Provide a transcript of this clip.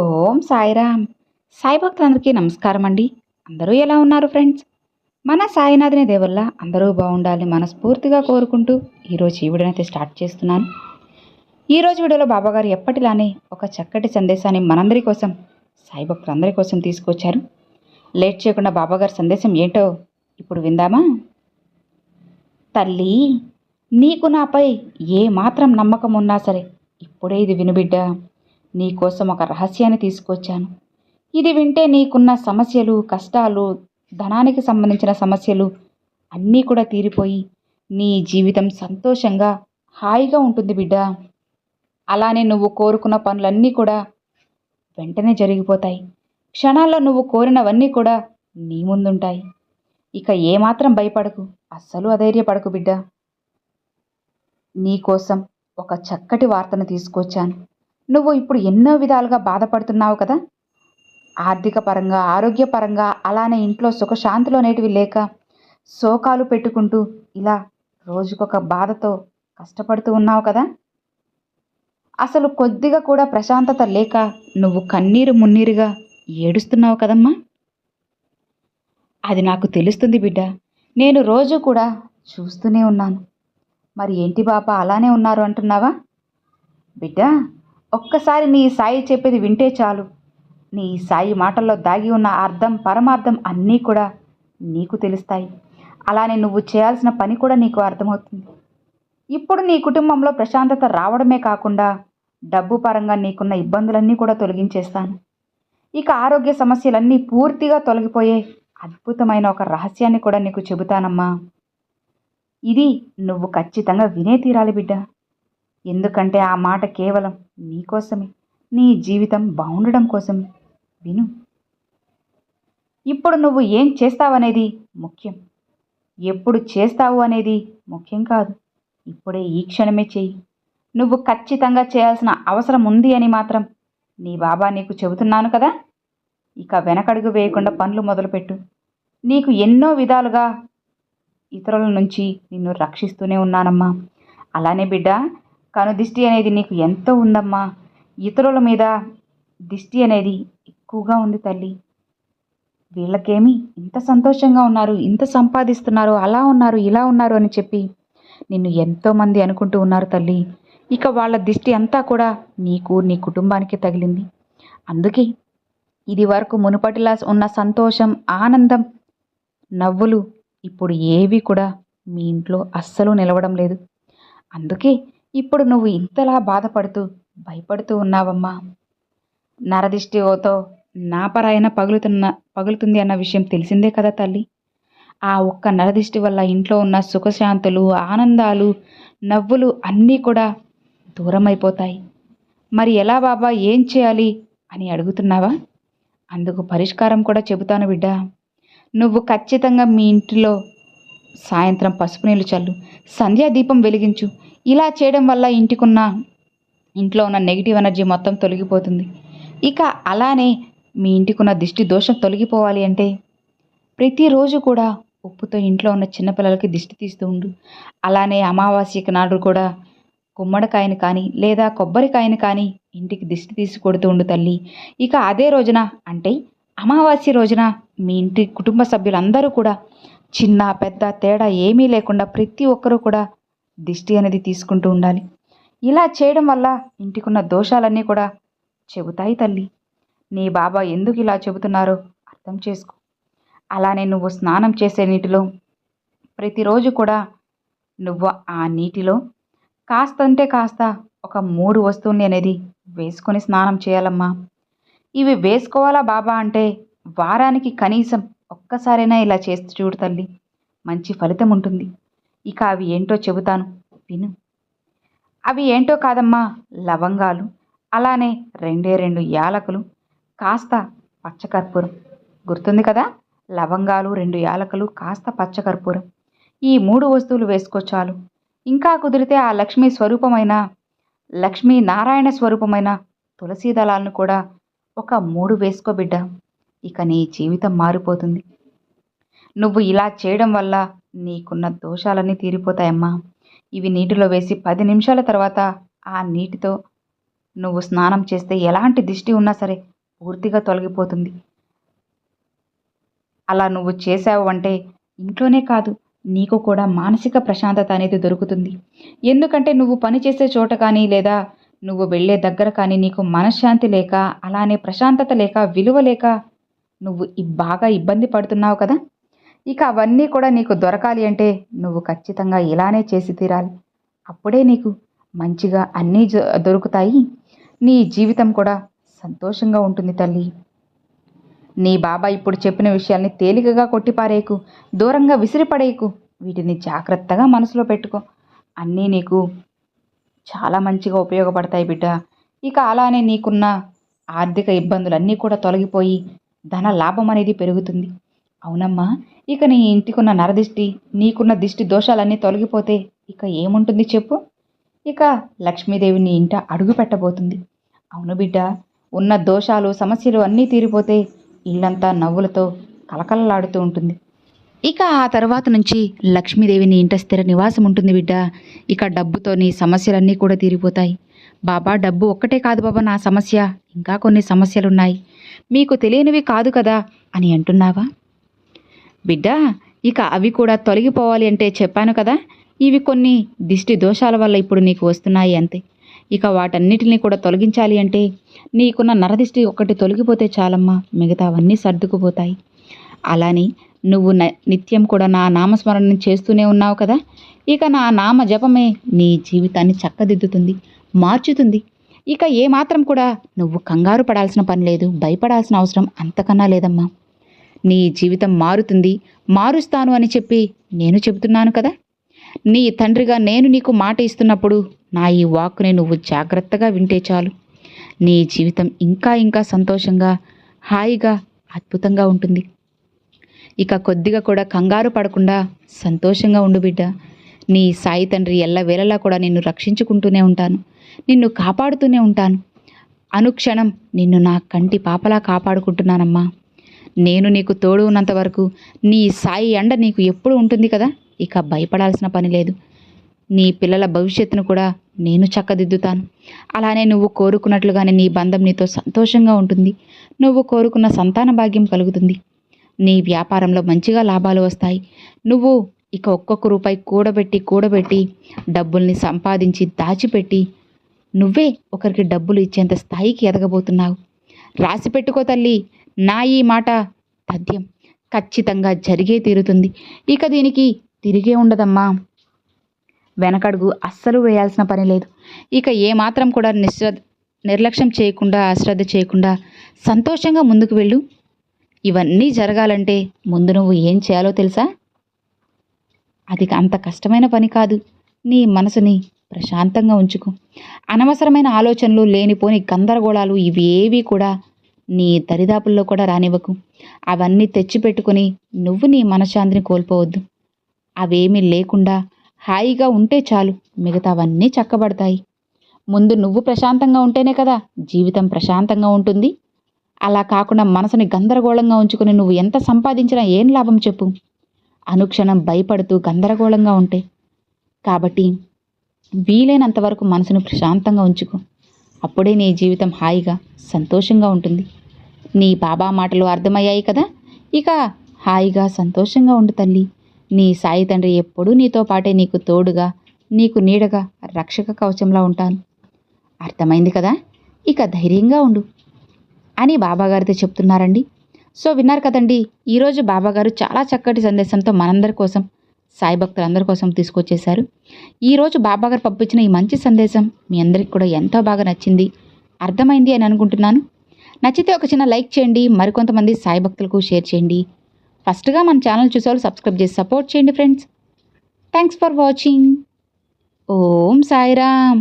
ఓం సాయిరామ్. సాయి భక్తులందరికీ నమస్కారం అండి అందరూ ఎలా ఉన్నారు ఫ్రెండ్స్? మన సాయినాథుని దేవుళ్ళ అందరూ బాగుండాలి మనస్ఫూర్తిగా కోరుకుంటూ ఈరోజు ఈ వీడియోనైతే స్టార్ట్ చేస్తున్నాను. ఈరోజు వీడియోలో బాబాగారు ఎప్పటిలానే ఒక చక్కటి సందేశాన్ని మనందరి కోసం సాయి భక్తులందరి కోసం తీసుకొచ్చారు. లేట్ చేయకుండా బాబాగారి సందేశం ఏంటో ఇప్పుడు విందామా? తల్లి నీకు నాపై ఏ మాత్రం నమ్మకం ఉన్నా సరే ఇప్పుడే ఇది వినుబిడ్డా నీకోసం ఒక రహస్యాన్ని తీసుకొచ్చాను. ఇది వింటే నీకున్న సమస్యలు కష్టాలు ధనానికి సంబంధించిన సమస్యలు అన్నీ కూడా తీరిపోయి నీ జీవితం సంతోషంగా హాయిగా ఉంటుంది బిడ్డ. అలానే నువ్వు కోరుకున్న పనులన్నీ కూడా వెంటనే జరిగిపోతాయి. క్షణాల్లో నువ్వు కోరినవన్నీ కూడా నీ ముందుంటాయి. ఇక ఏమాత్రం భయపడకు అస్సలు అధైర్యపడకు బిడ్డ. నీకోసం ఒక చక్కటి వార్తను తీసుకొచ్చాను. నువ్వు ఇప్పుడు ఎన్నో విధాలుగా బాధపడుతున్నావు కదా? ఆర్థిక పరంగా ఆరోగ్యపరంగా అలానే ఇంట్లో సుఖశాంతులు అనేటివి లేక శోకాలు పెట్టుకుంటూ ఇలా రోజుకొక బాధతో కష్టపడుతూ ఉన్నావు కదా? అసలు కొద్దిగా కూడా ప్రశాంతత లేక నువ్వు కన్నీరు మున్నీరుగా ఏడుస్తున్నావు కదమ్మా? అది నాకు తెలుస్తుంది బిడ్డ. నేను రోజు కూడా చూస్తూనే ఉన్నాను. మరి ఏంటి బాబా అలానే ఉన్నారు అంటున్నావా? బిడ్డ ఒక్కసారి నీ సాయి చెప్పేది వింటే చాలు. నీ సాయి మాటల్లో దాగి ఉన్న అర్థం పరమార్థం అన్నీ కూడా నీకు తెలుస్తాయి. అలానే నువ్వు చేయాల్సిన పని కూడా నీకు అర్థమవుతుంది. ఇప్పుడు నీ కుటుంబంలో ప్రశాంతత రావడమే కాకుండా డబ్బు పరంగా నీకున్న ఇబ్బందులన్నీ కూడా తొలగించేస్తాను. ఇక ఆరోగ్య సమస్యలన్నీ పూర్తిగా తొలగిపోయే అద్భుతమైన ఒక రహస్యాన్ని కూడా నీకు చెబుతానమ్మా. ఇది నువ్వు ఖచ్చితంగా వినే తీరాలి బిడ్డ. ఎందుకంటే ఆ మాట కేవలం నీకోసమే నీ జీవితం బాగుండడం కోసమే. విను. ఇప్పుడు నువ్వు ఏం చేస్తావనేది ముఖ్యం. ఎప్పుడు చేస్తావు అనేది ముఖ్యం కాదు. ఇప్పుడే ఈ క్షణమే చెయ్యి. నువ్వు ఖచ్చితంగా చేయాల్సిన అవసరం ఉంది అని మాత్రం నీ బాబా నీకు చెబుతున్నాను కదా? ఇక వెనకడుగు వేయకుండా పనులు మొదలుపెట్టు. నీకు ఎన్నో విధాలుగా ఇతరుల నుంచి నిన్ను రక్షిస్తూనే ఉన్నానమ్మా. అలానే బిడ్డ కనుదిష్టి అనేది నీకు ఎంతో ఉందమ్మా? ఇతరుల మీద దిష్టి అనేది ఎక్కువగా ఉంది తల్లి. వీళ్ళకేమి ఇంత సంతోషంగా ఉన్నారు ఇంత సంపాదిస్తున్నారు అలా ఉన్నారు ఇలా ఉన్నారు అని చెప్పి నిన్ను ఎంతోమంది అనుకుంటూ ఉన్నారు తల్లి. ఇక వాళ్ళ దిష్టి అంతా కూడా నీకు నీ కుటుంబానికి తగిలింది. అందుకే ఇది వరకు మునుపటిలా ఉన్న సంతోషం ఆనందం నవ్వులు ఇప్పుడు ఏవి కూడా మీ ఇంట్లో అస్సలు నిలవడం లేదు. అందుకే ఇప్పుడు నువ్వు ఇంతలా బాధపడుతూ భయపడుతూ ఉన్నావమ్మా. నరదిష్టితో నా పరాయన పగులుతున్న పగులుతుంది అన్న విషయం తెలిసిందే కదా తల్లి. ఆ ఒక్క నరదిష్టి వల్ల ఇంట్లో ఉన్న సుఖశాంతులు ఆనందాలు నవ్వులు అన్నీ కూడా దూరం అయిపోతాయి మరి ఎలా బాబా ఏం చేయాలి అని అడుగుతున్నావా? అందుకు పరిష్కారం కూడా చెబుతాను బిడ్డ. నువ్వు ఖచ్చితంగా మీ ఇంటిలో సాయంత్రం పసుపు నీళ్ళు చల్లు. సంధ్యా దీపం వెలిగించు. ఇలా చేయడం వల్ల ఇంటికున్న ఇంట్లో ఉన్న నెగిటివ్ ఎనర్జీ మొత్తం తొలగిపోతుంది. ఇక అలానే మీ ఇంటికున్న దిష్టి దోషం తొలగిపోవాలి అంటే ప్రతిరోజు కూడా ఉప్పుతో ఇంట్లో ఉన్న చిన్నపిల్లలకి దిష్టి తీస్తూ ఉండు. అలానే అమావాస్యకి నాడు కూడా గుమ్మడికాయని కానీ లేదా కొబ్బరికాయని కానీ ఇంటికి దిష్టి తీసి కొడుతూ ఉండు తల్లి. ఇక అదే రోజున అంటే అమావాస్య రోజున మీ ఇంటి కుటుంబ సభ్యులందరూ కూడా చిన్న పెద్ద తేడా ఏమీ లేకుండా ప్రతి ఒక్కరూ కూడా దిష్టి అనేది తీసుకుంటూ ఉండాలి. ఇలా చేయడం వల్ల ఇంటికున్న దోషాలన్నీ కూడా చెబుతాయి తల్లి. నీ బాబా ఎందుకు ఇలా చెబుతున్నారో అర్థం చేసుకో. అలానే నువ్వు స్నానం చేసే నీటిలో ప్రతిరోజు కూడా నువ్వు ఆ నీటిలో కాస్త అంటే కాస్త ఒక మూడు వస్తువుని అనేది వేసుకొని స్నానం చేయాలమ్మా. ఇవి వేసుకోవాలా బాబా అంటే వారానికి కనీసం ఒక్కసారైనా ఇలా చేస్తూ చూడు తల్లి మంచి ఫలితం ఉంటుంది. ఇక అవి ఏంటో చెబుతాను. విను. అవి ఏంటో కాదమ్మా లవంగాలు అలానే రెండే రెండు యాలకులు కాస్త పచ్చకర్పూరం. గుర్తుంది కదా? లవంగాలు రెండు యాలకులు కాస్త పచ్చకర్పూరం. ఈ మూడు వస్తువులు వేసుకో చాలు. ఇంకా కుదిరితే ఆ లక్ష్మీ స్వరూపమైన లక్ష్మీ నారాయణ స్వరూపమైన తులసీ దళాలను కూడా ఒక మూడు వేసుకో బిడ్డ. ఇక నీ జీవితం మారిపోతుంది. నువ్వు ఇలా చేయడం వల్ల నీకున్న దోషాలన్నీ తీరిపోతాయమ్మా. ఇవి నీటిలో వేసి పది నిమిషాల తర్వాత ఆ నీటితో నువ్వు స్నానం చేస్తే ఎలాంటి దిష్టి ఉన్నా సరే పూర్తిగా తొలగిపోతుంది. అలా నువ్వు చేసావు అంటే ఇంట్లోనే కాదు నీకు కూడా మానసిక ప్రశాంతత అనేది దొరుకుతుంది. ఎందుకంటే నువ్వు పనిచేసే చోట కానీ లేదా నువ్వు వెళ్ళే దగ్గర కానీ నీకు మనశ్శాంతి లేక అలానే ప్రశాంతత లేక విలువ లేక నువ్వు బాగా ఇబ్బంది పడుతున్నావు కదా? ఇక అవన్నీ కూడా నీకు దొరకాలి అంటే నువ్వు ఖచ్చితంగా ఇలానే చేసి తీరాలి. అప్పుడే నీకు మంచిగా అన్నీ దొరుకుతాయి. నీ జీవితం కూడా సంతోషంగా ఉంటుంది తల్లి. నీ బాబా ఇప్పుడు చెప్పిన విషయాల్ని తేలికగా కొట్టిపారేయకు దూరంగా విసిరిపడేయకు వీటిని జాగ్రత్తగా మనసులో పెట్టుకో. అన్నీ నీకు చాలా మంచిగా ఉపయోగపడతాయి బిడ్డ. ఇక అలానే నీకున్న ఆర్థిక ఇబ్బందులన్నీ కూడా తొలగిపోయి ధన లాభం అనేది పెరుగుతుంది. అవునమ్మా ఇక నీ ఇంటికున్న నరదిష్టి నీకున్న దిష్టి దోషాలన్నీ తొలగిపోతే ఇక ఏముంటుంది చెప్పు? ఇక లక్ష్మీదేవి నీ ఇంట అడుగు పెట్టబోతుంది. అవును బిడ్డ ఉన్న దోషాలు సమస్యలు అన్నీ తీరిపోతే ఇల్లంతా నవ్వులతో కలకలలాడుతూ ఉంటుంది. ఇక ఆ తర్వాత నుంచి లక్ష్మీదేవి నీ ఇంట స్థిర నివాసం ఉంటుంది బిడ్డ. ఇక డబ్బుతో నీ సమస్యలన్నీ కూడా తీరిపోతాయి. బాబా డబ్బు ఒక్కటే కాదు బాబా నా సమస్య. ఇంకా కొన్ని సమస్యలున్నాయి. మీకు తెలియనివి కాదు కదా అని అంటున్నావా? బిడ్డ ఇక అవి కూడా తొలగిపోవాలి అంటే చెప్పాను కదా ఇవి కొన్ని దిష్టి దోషాల వల్ల ఇప్పుడు నీకు వస్తున్నాయి అంతే. ఇక వాటన్నిటిని కూడా తొలగించాలి అంటే నీకున్న నరదిష్టి ఒక్కటి తొలగిపోతే చాలమ్మా మిగతావన్నీ సర్దుకుపోతాయి. అలానే నువ్వు న- నిత్యం కూడా నా నామస్మరణ చేస్తూనే ఉన్నావు కదా ఇక నా నామ జపమే నీ జీవితాన్ని చక్కదిద్దుతుంది మార్చుతుంది. ఇక ఏమాత్రం కూడా నువ్వు కంగారు పడాల్సిన పని లేదు భయపడాల్సిన అవసరం అంతకన్నా లేదమ్మా. నీ జీవితం మారుతుంది మారుస్తాను అని చెప్పి నేను చెబుతున్నాను కదా? నీ తండ్రిగా నేను నీకు మాట ఇస్తున్నప్పుడు నా ఈ వాక్ని నువ్వు జాగ్రత్తగా వింటే చాలు. నీ జీవితం ఇంకా ఇంకా సంతోషంగా హాయిగా అద్భుతంగా ఉంటుంది. ఇక కొద్దిగా కూడా కంగారు పడకుండా సంతోషంగా ఉండు బిడ్డ. నీ సాయి తండ్రి ఎల్లవేళలా కూడా నిన్ను రక్షించుకుంటూనే ఉంటాను. నిన్ను కాపాడుతూనే ఉంటాను. అనుక్షణం నిన్ను నా కంటి పాపలా కాపాడుకుంటున్నానమ్మా. నేను నీకు తోడు ఉన్నంత వరకు నీ సాయి అండ నీకు ఎప్పుడు ఉంటుంది కదా? ఇక భయపడాల్సిన పని లేదు. నీ పిల్లల భవిష్యత్తును కూడా నేను చక్కదిద్దుతాను. అలానే నువ్వు కోరుకున్నట్లుగానే నీ బంధం నీతో సంతోషంగా ఉంటుంది. నువ్వు కోరుకున్న సంతాన భాగ్యం కలుగుతుంది. నీ వ్యాపారంలో మంచిగా లాభాలు వస్తాయి. నువ్వు ఇక ఒక్కొక్క రూపాయి కూడబెట్టి కూడబెట్టి డబ్బుల్ని సంపాదించి దాచిపెట్టి నువ్వే ఒకరికి డబ్బులు ఇచ్చేంత స్థాయికి ఎదగబోతున్నావు. రాసి పెట్టుకో తల్లి. నా ఈ మాట పద్యం ఖచ్చితంగా జరిగే తీరుతుంది. ఇక దీనికి తిరిగే ఉండదమ్మా. వెనకడుగు అస్సలు వేయాల్సిన పని లేదు. ఇక ఏమాత్రం కూడా నిశ్ర నిర్లక్ష్యం చేయకుండా అశ్రద్ధ చేయకుండా సంతోషంగా ముందుకు వెళ్ళు. ఇవన్నీ జరగాలంటే ముందు నువ్వు ఏం చేయాలో తెలుసా? అది అంత కష్టమైన పని కాదు. నీ మనసుని ప్రశాంతంగా ఉంచుకో. అనవసరమైన ఆలోచనలు లేనిపోని గందరగోళాలు ఇవేవి కూడా నీ దరిదాపుల్లో కూడా రానివ్వకు. అవన్నీ తెచ్చిపెట్టుకుని నువ్వు నీ మనశ్శాంతిని కోల్పోవద్దు. అవేమీ లేకుండా హాయిగా ఉంటే చాలు మిగతావన్నీ చక్కబడతాయి. ముందు నువ్వు ప్రశాంతంగా ఉంటేనే కదా జీవితం ప్రశాంతంగా ఉంటుంది. అలా కాకుండా మనసుని గందరగోళంగా ఉంచుకుని నువ్వు ఎంత సంపాదించినా ఏం లాభం చెప్పు. అనుక్షణం భయపడుతూ గందరగోళంగా ఉంటే. కాబట్టి వీలైనంత వరకు మనసును ప్రశాంతంగా ఉంచుకో. అప్పుడే నీ జీవితం హాయిగా సంతోషంగా ఉంటుంది. నీ బాబా మాటలు అర్థమయ్యాయి కదా? ఇక హాయిగా సంతోషంగా ఉండు తల్లి. నీ సాయి తండ్రి ఎప్పుడూ నీతో పాటే నీకు తోడుగా నీకు నీడగా రక్షక కవచంలా ఉంటాను. అర్థమైంది కదా? ఇక ధైర్యంగా ఉండు అని బాబాగారితో చెప్తున్నారండి. సో విన్నారు కదండి ఈరోజు బాబాగారు చాలా చక్కటి సందేశంతో మనందరి కోసం సాయి భక్తులందరి కోసం తీసుకొచ్చేశారు. ఈరోజు బాబాగారు పంపించిన ఈ మంచి సందేశం మీ అందరికి కూడా ఎంతో బాగా నచ్చింది. అర్థమైంది అని అనుకుంటున్నాను. నచ్చితే ఒక చిన్న లైక్ చేయండి మరికొంతమంది సాయి భక్తులకు షేర్ చేయండి. ఫస్ట్గా మన ఛానల్ చూసేవాళ్ళు సబ్స్క్రైబ్ చేసి సపోర్ట్ చేయండి friends. Thanks for watching. Om Sairam.